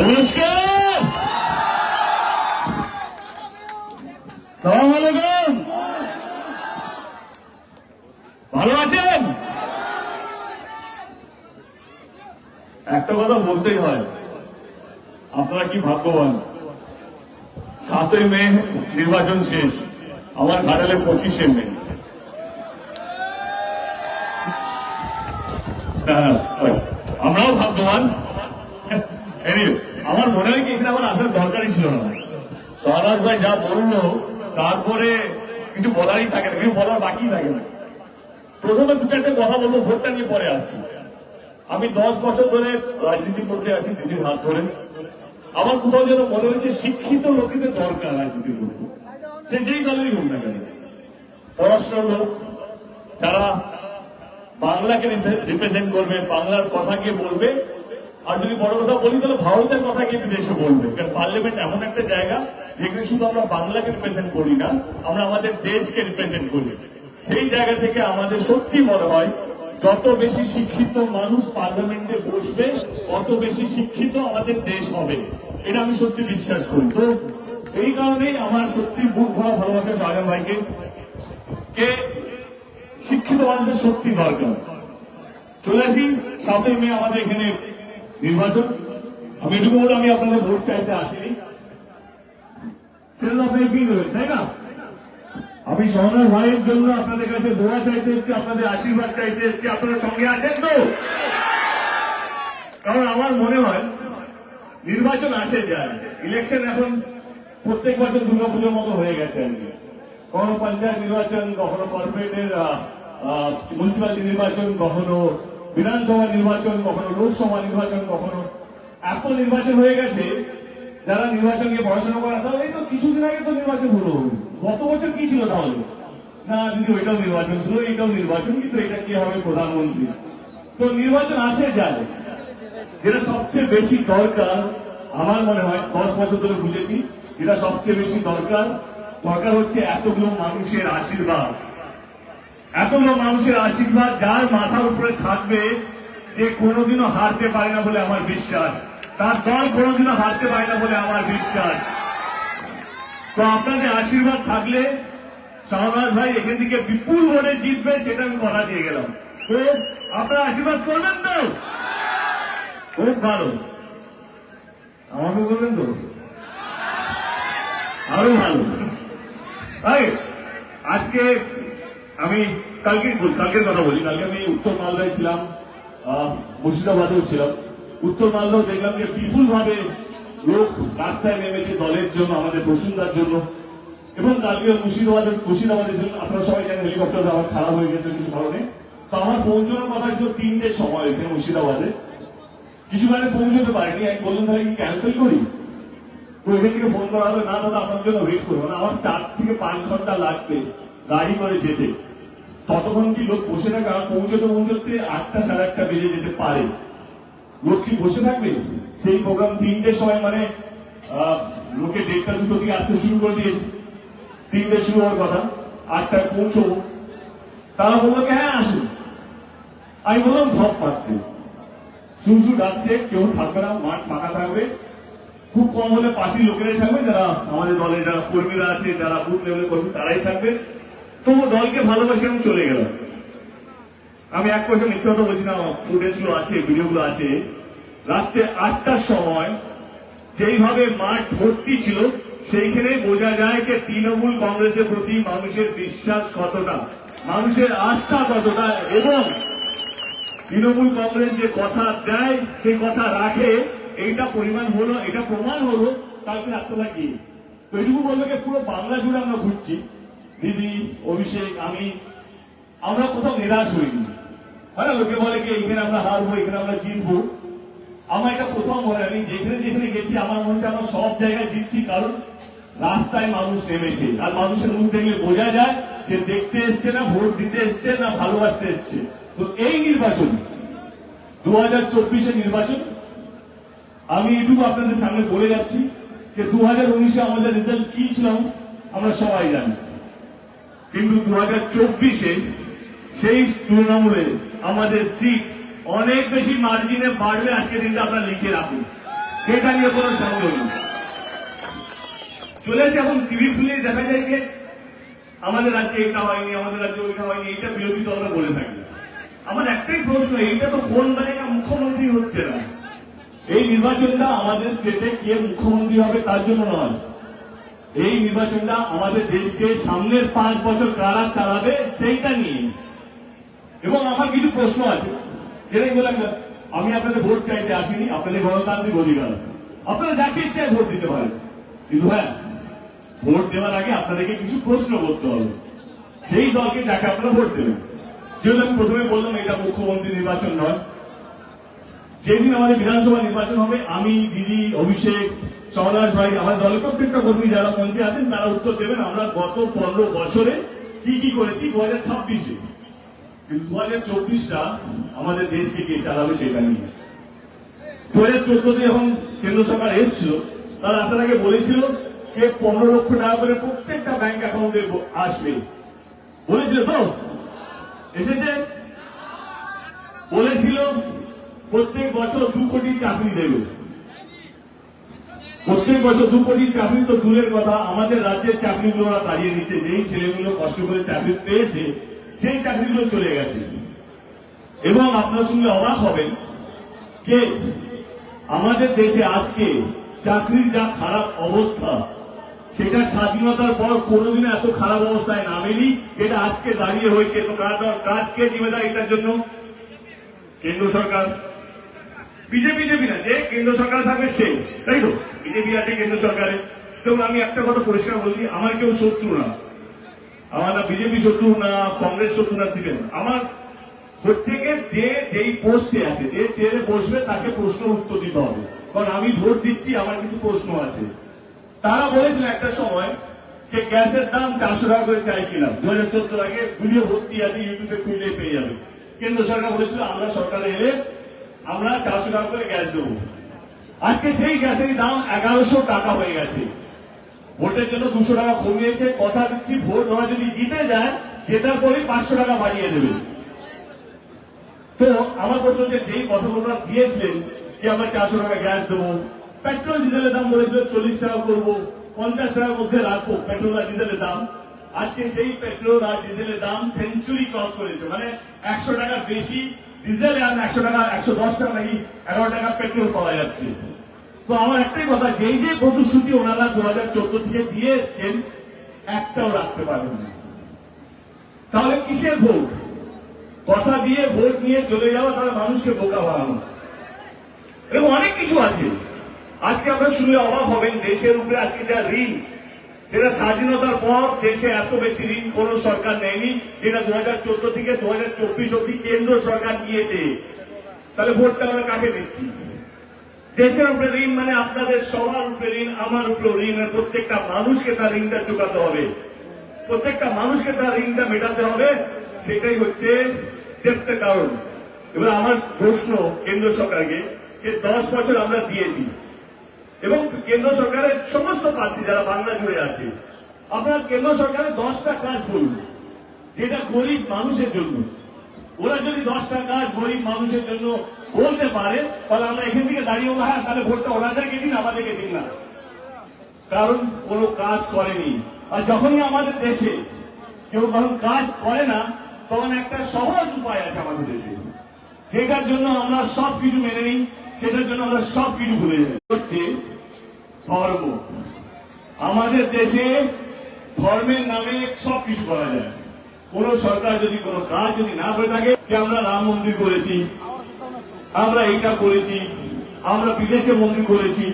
নমস্কার। সালাম ভালো আছেন? একটা কথা বলতেই হয় আপনারা কি ভাগ্যবান? সাতই মে নির্বাচন শেষ আমার ঘাটালে পঁচিশে মে। হ্যাঁ, আমরাও ভাগ্যবান। আমার মনে হয় কি এখানে আমার আসার দরকারই ছিল না। সহরাজ ভাই যা বলল, তারপরে কিছু বলারই থাকে না, কিছু বলার বাকি থাকে না। প্রথমে দু চারটে কথা বলব, ভোটটা নিয়ে পরে আসছি। আমি দশ বছর ধরে রাজনীতি করতে আসি, দিদির হাত ধরে। আমার কোথাও যেন মনে হয়েছে শিক্ষিত লোকেদের দরকার রাজনীতি করতে সে যেই দলেরই হোক না কেন। পড়াশোনার লোক, যারা বাংলাকে রিপ্রেজেন্ট করবে, বাংলার কথা গিয়ে বলবে আর যদি বড় কথা বলি, তাহলে ভারতের কথা গিয়ে বিদেশে বলবে। কারণ পার্লামেন্ট এমন একটা জায়গা, যেখানে শুধু আমরা বাংলাকে রিপ্রেজেন্ট করি না, আমরা আমাদের দেশকে রিপ্রেজেন্ট করি। সেই জায়গা থেকে আমাদের সত্যি মনে হয়, যত বেশি শিক্ষিত মানুষ পার্লামেন্টে বসবে তত বেশি শিক্ষিত আমাদের দেশ হবে। এটা আমি সত্যি বিশ্বাস করি। তো এই কারণেই আমার সত্যি বুক ভরা ভালোবাসা শাহজাহান ভাইকে। কে শিক্ষিত মানুষের সত্যি দরকার? চলে আসি, সাতই মে আমাদের এখানে নির্বাচন? আমি এটুকু বলে আমি আপনাদের ভোট চাইতে আসিনি। সেটা তো আপনি কি করবেন তাই না? আমি সহনার ভাইয়ের জন্য আপনাদের কাছে দোয়া চাইতে এসেছি, আপনাদের আশীর্বাদ চাইতে এসেছি, আপনারা সঙ্গে আছেন তো? কারণ আমার মনে হয়, নির্বাচন আসে যায়, ইলেকশন এখন প্রত্যেক বছর দুর্গাপুজোর মতো হয়ে গেছে আর কি। কখনো পঞ্চায়েত নির্বাচন, কখনো কর্পোরেটের মিউনিসিপালিটি নির্বাচন, কখনো বিধানসভা নির্বাচন কখনো লোকসভা নির্বাচন কখনো এত নির্বাচন হয়ে গেছে, যারা নির্বাচন নিয়ে পড়াশোনা করা তাহলে তো কিছুদিন আগে তো নির্বাচন হলো। গত বছর কি ছিল তাহলে? না, দিদি, ওইটাও নির্বাচন ছিল, এইটাও নির্বাচন, কিন্তু এটা কি হবে প্রধানমন্ত্রী? তো নির্বাচন আসে যায়। যেটা সবচেয়ে বেশি দরকার, আমার মনে হয়, দশ বছর ধরে বুঝেছি, যেটা সবচেয়ে বেশি দরকার দরকার হচ্ছে এতগুলো মানুষের আশীর্বাদ। এতগুলো মানুষের আশীর্বাদ যার মাথার উপরে থাকবে যে কোনোদিনও হারতে পারে না বলে আমার বিশ্বাস। তার দল কোনোদিনও হারতে পারে না বলে আমার বিশ্বাস। তো আপনাদের আশীর্বাদ থাকলে শাহবাজ ভাই এখান থেকে বিপুল ভোটে জিতবে সেটা আমি কথা দিয়ে গেলাম। তো আপনারা আশীর্বাদ করবেন তো? খুব ভালো। আমাকে বলবেন তো? আরও ভালো। আজকে আমি কালকে কালকের কথা বলি। কালকে আমি উত্তর মালদায় ছিলাম মুর্শিদাবাদেও ছিলাম। উত্তর মালদাও দেখলাম যে বিপুল ভাবে লোক রাস্তায় নেমেছে দলের জন্য, আমাদের বসুন্ধার জন্য। এবং কালকে মুর্শিদাবাদের মুর্শিদাবাদের জন্য আপনারা সবাই জানেন হেলিকপ্টার আমার খারাপ হয়ে গেছে কিছু কারণে। তো আমার পৌঁছানোর কথা ছিল তিনটের সময় এখানে মুর্শিদাবাদে। কিছু মানে পৌঁছতে পারিনি। আমি বললাম, তাহলে কি ক্যান্সেল করি? তো এখান থেকে ফোন করা হবে না দাদা, আপনার জন্য ওয়েট করব। না আমার চার থেকে পাঁচ ঘণ্টা লাগবে গাড়ি করে যেতে। ততক্ষণ কি লোক বসে আর পৌঁছতে পৌঁছতে আটটা সাড়ে আটটা বেজে যেতে পারে? লোক কি বসে থাকবে? সেই প্রোগ্রাম তিনটের সময় মানে লোকে দেড়টা দুটো থেকে আসতে শুরু করে দিয়েছে তিনটে শুরু হওয়ার কথা। আটটায় পৌঁছো। তারা বলল কি হ্যাঁ আসুন। আমি বললাম, ধপ পাচ্ছে শুরু ডাকছে, কেউ থাকবে না, মাঠ ফাঁকা থাকবে। খুব কম হলে পার্টির লোকেরাই থাকবে, যারা আমাদের দলে যারা কর্মীরা আছে, যারা বুথ লেভেলের কর্মী, তারাই থাকবে। তবু দলকে ভালোবাসে আমি চলে গেলাম আমি এক পয়সা মিথ্যা কথা বলছি না ফুটেজগুলো আছে ভিডিও গুলো আছে। রাত্রে আটটার সময় যেইভাবে মাঠ ভর্তি ছিল, সেইখানে বোঝা যায় যে তৃণমূল কংগ্রেসের প্রতি মানুষের বিশ্বাস কতটা, মানুষের আস্থা কতটা এবং তৃণমূল কংগ্রেস যে কথা দেয়, সেই কথা রাখে, এইটা পরিমাণ হলো, এটা প্রমাণ হলো কালকে রাত্রবেলা কি তো এইটুকু বলবে পুরো বাংলা জুড়ে আমরা ঘুরছি। দিদি অভিষেক, আমি, আমরা কোথাও নিরাশ হইনি। হ্যাঁ লোকে বলে কি এখানে আমরা হারবো এখানে আমরা জিতবো। আমার এটা প্রথম মনে আমি যেখানে যেখানে গেছি, আমার মনে হচ্ছে আমরা সব জায়গায় জিতছি, কারণ রাস্তায় মানুষ নেমেছে। আর মানুষের মুখ দেখলে বোঝা যায় যে দেখতে এসছে না, ভোট দিতে এসছে না, ভালোবাসতে এসছে। তো এই নির্বাচন দু হাজার চব্বিশের নির্বাচন, আমি এটুকু আপনাদের সামনে বলে যাচ্ছি যে দু হাজার উনিশে আমাদের রেজাল্ট কি ছিল, আমরা সবাই জানি। কিন্তু দু হাজার চব্বিশে সেই তৃণমূলে আমাদের সিট অনেক বেশি মার্জিনে বাড়বে আজকে দিনটা আপনারা লিখে রাখুন। সেটা নিয়ে কোনো সন্দেহ নেই। চলেছে এখন টিভি খুলে দেখা যায় যে আমাদের রাজ্যে এটা হয়নি, আমাদের রাজ্যে ওইটা হয়নি, এইটা বিরোধী দলরা বলে থাকে। আমার একটাই প্রশ্ন, এইটা তো কোন মানে মুখ্যমন্ত্রী হচ্ছে না। এই নির্বাচনটা আমাদের স্টেটে কে মুখ্যমন্ত্রী হবে তার জন্য নয়। এই নির্বাচনটা আমাদের দেশকে সামনের পাঁচ বছর কারা চালাবে সেইটা নিয়ে। এবং আমার কিছু প্রশ্ন আছে। যেটাই বললাম আমি আপনাদের ভোট চাইতে আসিনি, আপনাদের গণতান্ত্রিক অধিকার। আপনারা যাকে ইচ্ছায় ভোট দিতে পারেন। কিন্তু হ্যাঁ ভোট দেওয়ার আগে আপনাদেরকে কিছু প্রশ্ন করতে হবে। সেই দলকে যাকে আপনারা ভোট দেবেন। যেহেতু আমি প্রথমে বললাম এটা মুখ্যমন্ত্রী নির্বাচন নয় যেদিন আমাদের বিধানসভা নির্বাচন হবে, আমি, দিদি, অভিষেক চৌলাস ভাই, আমার দলের প্রত্যেকটা কর্মী যারা মঞ্চে আছেন, তারা উত্তর দেবেন। আমরা গত পনেরো বছরে কি কি করেছি? দু হাজার ছাব্বিশে। দু হাজার চব্বিশটা আমাদের দেশকে কে চালাবে সেটা নিয়ে। দু হাজার চোদ্দতে যখন কেন্দ্র সরকার এসেছিল, তারা আসার আগে বলেছিল যে পনেরো লক্ষ টাকা করে প্রত্যেকটা ব্যাংক অ্যাকাউন্টে আসবে। বলেছিল তো? এসেছে? বলেছিল প্রত্যেক বছর দু কোটি চাকরি দেবে। প্রত্যেক বছর দু কোটি চাকরি তো দূরের কথা, আমাদের রাজ্যের চাকরিগুলো ওরা দাঁড়িয়ে নিচ্ছে যেই ছেলেগুলো কষ্ট করে চাকরি পেয়েছে, সেই চাকরিগুলো চলে গেছে। এবং আপনার সঙ্গে অবাক হবেন যে আমাদের দেশে আজকে চাকরির যা খারাপ অবস্থা সেটা স্বাধীনতার পর কোনোদিনও এত খারাপ অবস্থায় নামেনি যেটা আজকে দাঁড়িয়ে হয়েছে। তো কাজ কে জিম্মেদার এটার জন্য? কেন্দ্র সরকার। বিজেপি দেবী না যে কেন্দ্র সরকার থাকবে সেই তাই তো? বিজেপি আছে কেন্দ্র সরকারে। এবং আমি একটা কথা পরিষ্কার বলি আমার কেউ শত্রু না। আমার না বিজেপি শত্রু না, কংগ্রেস শত্রু না সিপিএম আমার গিয়ে যে যেই পোস্টে আছে, যে চেয়ারে বসবে, তাকে প্রশ্ন উত্তর দিতে হবে। কারণ আমি ভোট দিচ্ছি, আমার কিছু প্রশ্ন আছে। তারা বলেছিল একটা সময় যে গ্যাসের দাম চারশো টাকা করে চাই কিনা। দু হাজার চোদ্দ আগে ভিডিও ভর্তি আছে ইউটিউবে খুললে পেয়ে যাবে। কেন্দ্র সরকার বলেছিল, আমরা সরকারে এলে আমরা চারশো টাকা করে গ্যাস দেবো। আজকে সেই গ্যাসের দাম এগারোশো টাকা হয়ে গেছে। ভোটের জন্য দুশো টাকা কমিয়েছে কথা দিচ্ছি, ভোট ওরা যদি জিতে যায়, জেতার পরে পাঁচশো টাকা বাড়িয়ে দেবে। তো আমার প্রশ্ন হচ্ছে, যেই কথাগুলো দিয়েছেন যে আমরা চারশো টাকা গ্যাস দেবো, পেট্রোল, ডিজেলের দাম বলেছিল চল্লিশ টাকা করব, পঞ্চাশ টাকার মধ্যে রাখব পেট্রোল আর ডিজেলের দাম। আজকে সেই পেট্রোল আর ডিজেলের দাম সেঞ্চুরি ক্রস করেছে মানে একশো টাকা বেশি ডিজেল আর একশো টাকা, একশো দশ টাকা নাকি এগারো টাকা পেট্রোল পাওয়া যাচ্ছে। তো আমার একটাই কথা, যেই যে প্রতিশ্রুতি ওনারা দু হাজার চোদ্দ থেকে দিয়ে এসছেন, একটাও রাখতে পারবেন না। তাহলে কিসের ভোট? কথা দিয়ে ভোট নিয়ে চলে যাওয়া, তাহলে মানুষকে বোকা বানানো। এবং অনেক কিছু আছে। আজকে আপনারা শুনে অবাক হবেন, দেশের উপরে আজকে যা ঋণ যেটা স্বাধীনতার পর দেশে এত বেশি ঋণ কোন সরকার নেয়নি, যেটা দু হাজার চোদ্দ থেকে দু হাজার চব্বিশ অব্দি কেন্দ্র সরকার নিয়েছে। তাহলে ভোটটা আমরা কাকে দিচ্ছি? দেশের উপরে ঋণ মানে আপনাদের সবার উপরে ঋণ, আমার উপরে ঋণ প্রত্যেকটা মানুষকে তার ঋণটা চুকাতে হবে। প্রত্যেকটা মানুষকে তার ঋণটা মেটাতে হবে, সেটাই হচ্ছে দেখতে কারণ এবার আমার প্রশ্ন কেন্দ্র সরকারকে, যে দশ বছর আমরা দিয়েছি এবং কেন্দ্র সরকারের সমস্ত প্রার্থী যারা বাংলা জুড়ে আছে, আপনার কেন্দ্র সরকারের দশটা কাজ করুন, যেটা গরিব মানুষের জন্য। ওরা যদি দশটা কাজ গরিব মানুষের জন্য বলতে পারে, তাহলে আমরা এখান থেকে দাঁড়িয়ে হ্যাঁ তাহলে ভোটটা ওনাদেরকে দিন, আমাদেরকে দিন না। কারণ কোনো কাজ করেনি। আর যখনই আমাদের দেশে কেউ যখন কাজ করে না, তখন একটা সহজ উপায় আছে আমাদের দেশে। যেটার জন্য আমরা সব কিছু মেনে নিই। সেটার জন্য আমরা সব কিছু ভুলে যাই। ধর্ম। আমাদের দেশে ধর্মের নামে সব কিছু করা যায়। কোন সরকার যদি, কোনো কাজ যদি না করে থাকে আমরা রাম মন্দির করেছি, আমরা এইটা করেছি, আমরা বিদেশে মন্দির করেছি।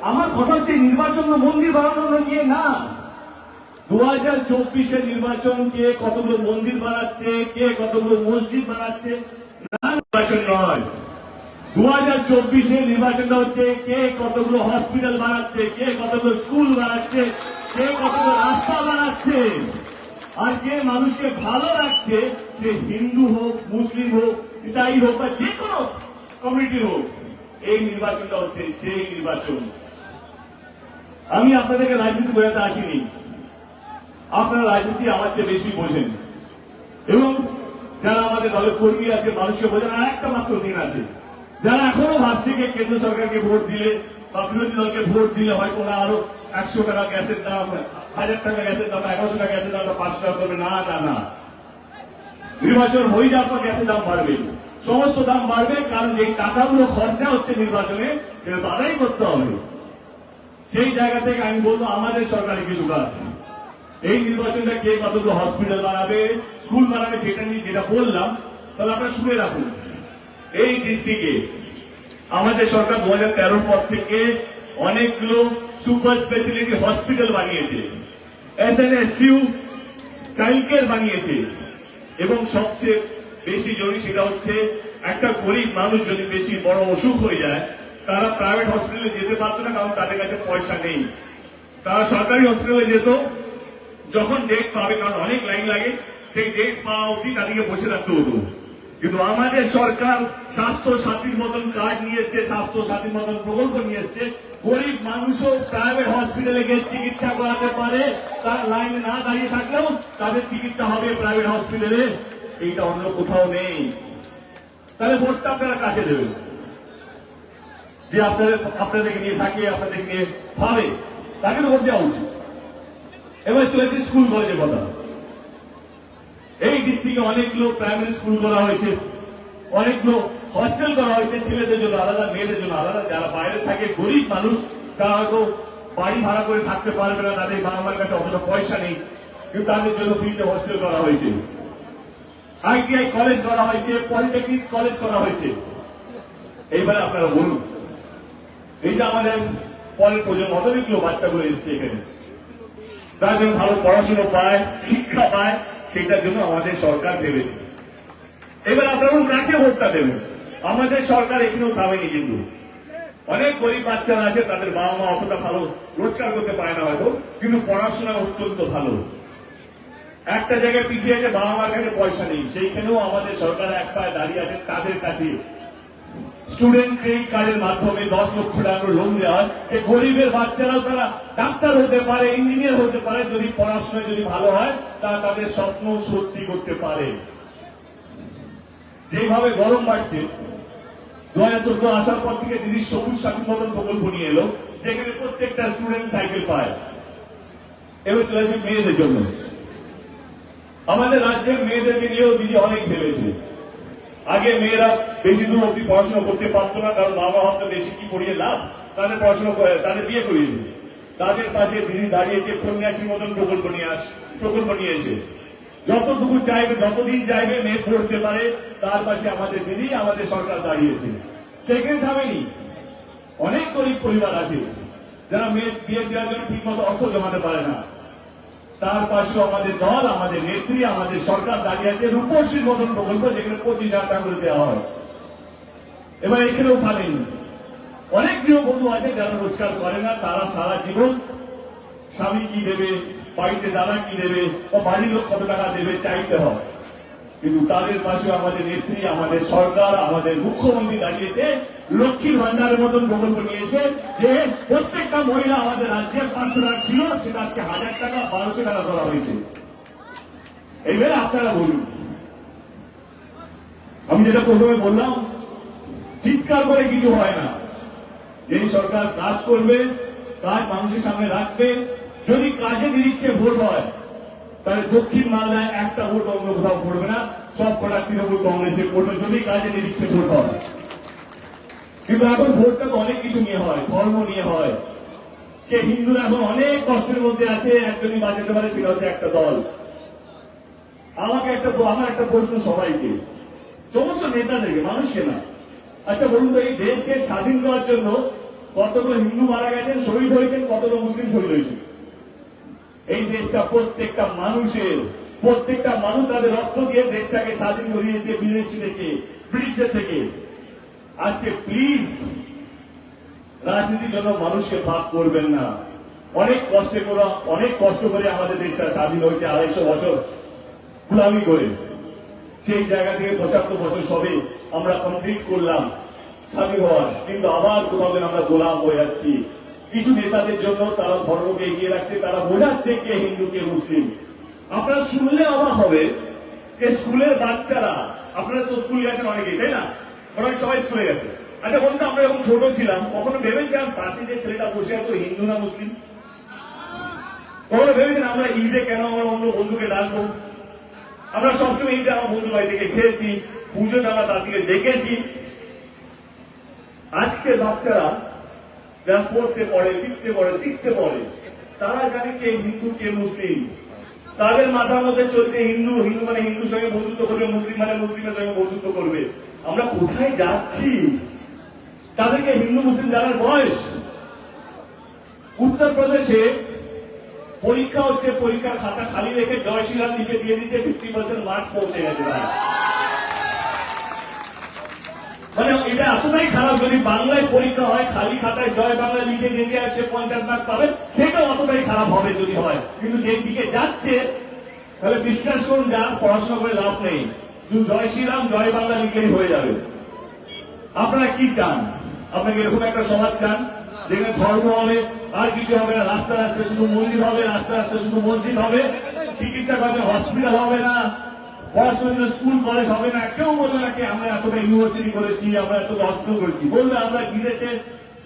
আমার কথা হচ্ছে নির্বাচন মন্দির বানানো নিয়ে না। দু হাজার চব্বিশের নির্বাচন কে কতগুলো মন্দির বানাচ্ছে, কে কতগুলো মসজিদ বানাচ্ছে, না নির্বাচন নয়। দু হাজার চব্বিশের নির্বাচনটা হচ্ছে কে কতগুলো হসপিটাল বানাচ্ছে, কে কতগুলো স্কুল বানাচ্ছে, কে কতগুলো রাস্তা বানাচ্ছে। আর যে মানুষকে ভালো রাখছে, সে হিন্দু হোক, মুসলিম হোক, ইসাই হোক বা যে কোনো কমিউনিটি হোক, এই নির্বাচনটা হচ্ছে সেই নির্বাচন। আমি আপনাদেরকে রাজনীতি বোঝাতে আসিনি। আপনারা রাজনীতি আমার চেয়ে বেশি বোঝেন। এবং যারা আমাদের দলের কর্মী আছে, মানুষকে বোঝেন আর একটা মাত্র দিন আছে। যারা এখনও ভাবছে যে কেন্দ্র সরকারকে ভোট দিলে বা বিরোধী দলকে ভোট দিলে হয়তো ওরা আরও একশো টাকা গ্যাসের দাম, হাজার টাকা গ্যাসের দাম এগারোশো টাকা গ্যাসের দাম পাঁচশো টাকা করবে, না না না। নির্বাচন হয়ে যাওয়ার পর গ্যাসের দাম বাড়বে। সমস্ত দাম বাড়বে, কারণ যে টাকাগুলো খরচা হচ্ছে নির্বাচনে, সেটা তো আদায় করতে হবে। সেই জায়গা থেকে আমি বলব, আমাদের সরকারি কিছু কাজ এই নির্বাচনটা কে কতগুলো হসপিটাল বানাবে স্কুল বানাবে, সেটা নিয়ে যেটা বললাম, তাহলে আপনারা শুনে রাখুন। এই ডিস্ট্রিক্টে আমাদের সরকার দু হাজার পর থেকে অনেকগুলো সুপার স্পেশালিটি হসপিটাল বানিয়েছে। এস এন এস ইউ বানিয়েছে। এবং সবচেয়ে বেশি জরুরি সেটা হচ্ছে একটা গরিব মানুষ যদি বেশি বড় অসুখ হয়ে যায়, তারা প্রাইভেট হসপিটালে যেতে পারতো না, কারণ তাদের কাছে পয়সা নেই। তারা সরকারি হসপিটালে যেত, যখন ডেট পাবে, কারণ অনেক লাইন লাগে, সেই ডেট পাওয়া অবধি তাদেরকে বসে রাখতে হতো। কিন্তু আমাদের সরকার স্বাস্থ্য সাথীর মতন কার্ড নিয়ে এসছে স্বাস্থ্য সাথীর মতন প্রকল্প নিয়ে এসছে গরিব মানুষও প্রাইভেট হসপিটালে গিয়ে চিকিৎসা করাতে পারে। তার লাইনে না দাঁড়িয়ে থাকলেও তাদের চিকিৎসা হবে প্রাইভেট হসপিটালে। এইটা অন্য কোথাও নেই। তাহলে ভোটটা আপনারা কাকে দেবেন? যে আপনাদের, আপনাদেরকে নিয়ে থাকে, আপনাদেরকে নিয়ে ভাবে, তাকে তো ভোট দেওয়া উচিত। এবার চলেছে স্কুল কলেজের কথা। এই ডিস্ট্রিক্টে অনেকগুলো প্রাইমারি স্কুল করা হয়েছে। অনেকগুলো হস্টেল করা হয়েছে, ছেলেদের জন্য আলাদা, মেয়েদের জন্য আলাদা। যারা বাইরে থাকে, গরিব মানুষ, তারা হয়তো বাড়ি ভাড়া করে থাকতে পারবে না, তাদের বাবা মার কাছে অতটা পয়সা নেই, কিন্তু তাদের জন্য ফ্রিতে হস্টেল করা হয়েছে। আইটিআই কলেজ করা হয়েছে পলিটেকনিক কলেজ করা হয়েছে। এইবার আপনারা বলুন, এই যে আমাদের পরের প্রজন্ম অনেকগুলো বাচ্চাগুলো এসছে এখানে। তারা যেন ভালো পড়াশোনা পায়, শিক্ষা পায় সেটার জন্য আমাদের সরকার ভেবেছে এবার আপনারা কাকে ভোটটা দেবেন। আমাদের সরকার এখানেও থামেনি কিন্তু। অনেক গরিব বাচ্চারা আছে, তাদের বাবা মা অতটা ভালো রোজগার করতে পারে না হয়তো, কিন্তু পড়াশোনা অত্যন্ত ভালো। একটা জায়গায় পিছিয়ে আছে বাবা মার কাছে পয়সা নেই। সেইখানেও আমাদের সরকার এক পায়ে দাঁড়িয়ে আছে, তাদের কাছে স্টুডেন্ট ক্রেডিট কার্ডের মাধ্যমে দশ লক্ষ টাকা লোন দেওয়া এই গরিবের বাচ্চারাও তারা ডাক্তার হতে পারে ইঞ্জিনিয়ার হতে পারে, যদি পড়াশোনায় যদি ভালো হয়, তারা তাদের স্বপ্ন সত্যি করতে পারে। যেভাবে গরম বাড়ছে, দু হাজার চোদ্দ আসার পর থেকে দিদি সবুজ মতন প্রকল্প নিয়ে এলো, যেখানে প্রত্যেকটা স্টুডেন্ট সাইকেল পায়। এবার চলেছে মেয়েদের জন্য। আমাদের রাজ্যের মেয়েদেরকে নিয়েও দিদি অনেক ভেবেছে। আগে মেয়েরা বেশি দূর অব্দি পড়াশোনা করতে পারতো না, কারণ বাবা ভাবতো বেশি কি পড়িয়ে লাভ? তাদের পড়াশোনা করে তাদের বিয়ে করিয়ে দিবে তাদের পাশে দিদি দাঁড়িয়েছে কন্যাশ্রীর মতন প্রকল্প নিয়ে আস প্রকল্প নিয়েছে যতটুকু চাইবে, যতদিন চাইবে, মেয়ে পড়তে পারে। তার পাশে আমাদের দিদি, আমাদের সরকার দাঁড়িয়েছে। সেখানে থামেনি অনেক গরিব পরিবার আছে। যারা মেয়ে বিয়ে দেওয়ার জন্য ঠিক মতো অর্থ জমাতে পারে না। তার পাশেও আমাদের দল, আমাদের নেত্রী, আমাদের সরকার দাঁড়িয়ে আছে রূপশ্রীর মতন প্রকল্প যেখানে পঁচিশ হাজার টাকা করে দেওয়া হয়। এবার এখানেও পাবেন অনেক গৃহবধূ আছে যারা রোজগার করে না, তারা সারা জীবন স্বামী কি দেবে, বাড়িতে দাদা কি দেবে, বা বাড়ির লোক কত টাকা দেবে চাইতে হয়। কিন্তু তাদের পাশে আমাদের নেত্রী, আমাদের সরকার, আমাদের মুখ্যমন্ত্রী দাঁড়িয়েছে লক্ষ্মীর ভান্ডারের মতন প্রকল্প নিয়েছে যে প্রত্যেকটা মহিলা আমাদের রাজ্যে পাঁচশো টাকা ছিল, সেটা আজকে হাজার টাকা, বারোশো টাকা করা হয়েছে। এইবারে আপনারা বলুন। আমি যেটা প্রথমে বললাম, চিৎকার করে কিছু হয় না। যেই সরকার কাজ করবে কাজ মানুষের সামনে রাখবে, যদি কাজে নিরীক্ষে ভোট হয়, তাহলে দক্ষিণ মালদায় একটা ভোট অন্য কোথাও পড়বে না, সব কটা তৃণমূল কংগ্রেসে পড়বে যদি কাজে নিরীক্ষে ভোট হয়। কিন্তু এখন ভোটটা তো অনেক কিছু নিয়ে হয়, ধর্ম নিয়ে হয়। যে হিন্দুরা এখন অনেক কষ্টের মধ্যে আছে, একজনই বাঁচাতে পারে, সেটা হচ্ছে একটা দল। আমাকে একটা আমার একটা প্রশ্ন সবাইকে। সমস্ত নেতাদেরকে, মানুষকে না। আচ্ছা বলুন তো, এই দেশকে স্বাধীন করার জন্য কতগুলো হিন্দু মারা গেছেন, শহীদ হয়েছেন, কতগুলো মুসলিম শহীদ হয়েছেন? এই দেশটা প্রত্যেকটা মানুষের, প্রত্যেকটা মানুষ তাদের রক্ত দিয়ে দেশটাকে স্বাধীন করিয়েছে, বিদেশি থেকে, ব্রিটিশদের থেকে। আজকে প্লিজ রাজনীতির জন্য মানুষকে ভাগ করবেন না। অনেক কষ্টে করে, অনেক কষ্ট করে আমাদের দেশটা স্বাধীন হয়েছে আড়াইশো বছর গুলামি করে। সেই জায়গা থেকে পঁচাত্তর বছর সবে আমরা কমপ্লিট করলাম স্বাধীন হওয়ার। কিন্তু আবার কোথাও আমরা গোলাম হয়ে যাচ্ছি। কিছু নেতাদের জন্য তারা ধর্মকে এগিয়ে রাখছে, তারা বোঝাচ্ছে কে হিন্দু, কে মুসলিম। আপনারা শুনলে অবাক হবে যে স্কুলের বাচ্চারা, আপনারা তো স্কুল গেছেন অনেকেই, তাই না? ওরা সবাই স্কুলে গেছে। আচ্ছা বলতো আমরা যখন ছোট ছিলাম, কখনো ভেবেছিলাম পাশে যে ছেলেটা বসে আছে হিন্দু না মুসলিম? কখনো ভেবেছেন আমরা ঈদে কেন আমরা অন্য বন্ধুকে ডাকবো? আমরা সবসময় ঈদে আমার বন্ধু বাড়ি থেকে খেয়েছি, পুজোতে আমরা তার থেকে দেখেছি। আজকে বাচ্চারা যারা ফোর্থে পড়ে ফিফথে পড়ে সিক্সথে পড়ে, তারা জানে কে হিন্দু, কে মুসলিম। তাদের মাথার মধ্যে চলছে হিন্দু হিন্দু মানে হিন্দুর সঙ্গে বন্ধুত্ব করবে, মুসলিম মানে মুসলিমের সঙ্গে বন্ধুত্ব করবে। আমরা কোথায় যাচ্ছি? তাদেরকে হিন্দু, মুসলিম জানার বয়স। উত্তরপ্রদেশে পরীক্ষা হচ্ছে পরীক্ষার খাতা খালি রেখে জয় শ্রীরাম লিখে দিয়ে দিচ্ছে ফিফটি পার্সেন্ট মার্কস পৌঁছে গেছে মানে এটা এতটাই খারাপ, যদি বাংলায় পরীক্ষা হয়, খালি খাতায় জয় বাংলা লিখে দিয়ে দিয়ে আসছে পঞ্চাশ মার্ক পাবে সেটাও অতটাই খারাপ হবে যদি হয়। কিন্তু যে দিকে যাচ্ছে, তাহলে বিশ্বাস করুন যার পড়াশোনা করে লাভ নেই। জয় শ্রীরাম, জয় বাংলা লিখলেই হয়ে যাবে। আপনারা কি চান? আপনাকে এরকম একটা সমাজ চান যেখানে ধর্ম হবে, আর কিছু হবে না। রাস্তা রাস্তায় শুধু মন্দির হবে রাস্তা রাস্তায় শুধু মসজিদ হবে, চিকিৎসা করবে হসপিটাল হবে না পড়াশোনার স্কুল কলেজ হবে না। কেউ বলবে না কি, আমরা এতটা ইউনিভার্সিটি করেছি, আমরা এত হসপিটাল করেছি। বলবে, আমরা বিদেশে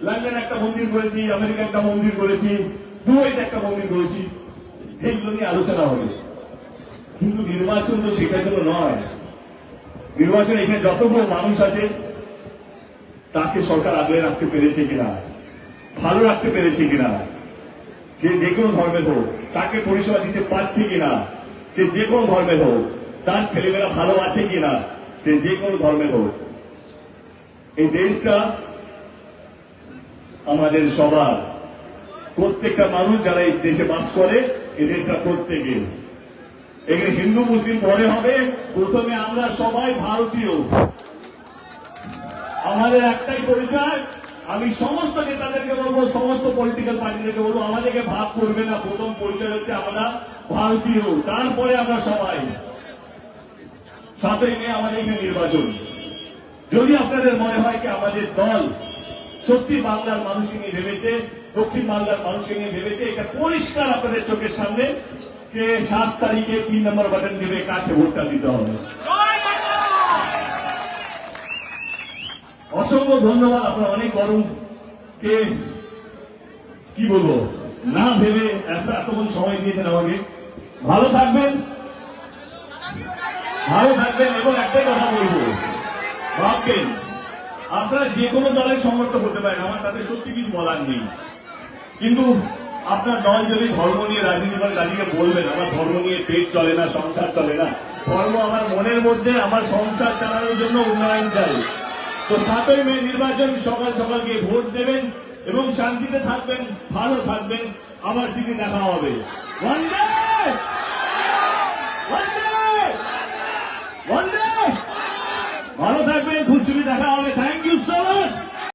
লন্ডনে একটা মন্দির করেছি আমেরিকা একটা মন্দির করেছি দুবাইতে একটা মন্দির করেছি। এইগুলো নিয়ে আলোচনা হবে। কিন্তু নির্বাচন তো সেটার জন্য নয়। নির্বাচন এখানে যতগুলো মানুষ আছে, তাকে সরকার আগলে রাখতে পেরেছে কিনা, ভালো রাখতে পেরেছে কিনা, যে যে কোনো ধর্মের হোক, তাকে পরিষেবা দিতে পারছে কিনা, যে যে কোনো ধর্মের হোক, তার ছেলেমেয়েরা ভালো আছে কিনা, সে যে কোনো ধর্মের হোক। এই দেশটা আমাদের সবার। প্রত্যেকটা মানুষ যারা এই দেশে বাস করে, এই দেশটা প্রত্যেকে এখানে হিন্দু মুসলিম পরে হবে প্রথমে আমরা সবাই ভারতীয়। আমাদের একটাই পরিচয়, আমি সমস্ত নেতাদেরকে বলব, সমস্ত পলিটিক্যাল পার্টিদেরকে বলব, আমাদেরকে ভাগ করবে না। প্রথম পরিচয় হচ্ছে আমরা ভারতীয়। তারপরে আমরা সবাই সাথে নিয়ে আমাদের এখানে নির্বাচন। যদি আপনাদের মনে হয় কি আমাদের দল সত্যি বাংলার মানুষকে নিয়ে ভেবেছে, দক্ষিণ বাংলার মানুষকে নিয়ে ভেবেছে, এটা পরিষ্কার আপনাদের চোখের সামনে যে সাত তারিখে তিন নম্বর বাটন দেবে, কাকে ভোটটা দিতে হবে? অসংখ্য ধন্যবাদ, আপনার অনেক গরম কে, কি বলব, না ভেবে এত, এতক্ষণ সময় দিয়েছেন আমাকে। ভালো থাকবেন ভালো থাকবেন, এবং একটাই কথা বলব, ভাববেন, আপনারা যে কোনো দলের সমর্থক হতে পারেন, আমার তাতে সত্যি কিছু বলার নেই। কিন্তু আপনার দল যদি ধর্ম নিয়ে রাজনীতি করে তাদেরকে বলবেন, আমার ধর্ম নিয়ে পেট চলে না, সংসার চলে না। ধর্ম আমার মনের মধ্যে, আমার সংসার চালানোর জন্য উন্নয়ন চাই। তো সাতই মে নির্বাচন, সকাল সকাল গিয়ে ভোট দেবেন এবং শান্তিতে থাকবেন, ভালো থাকবেন। আবার সিটি দেখা হবে। ভালো থাকবেন খুশি দেখা হবে।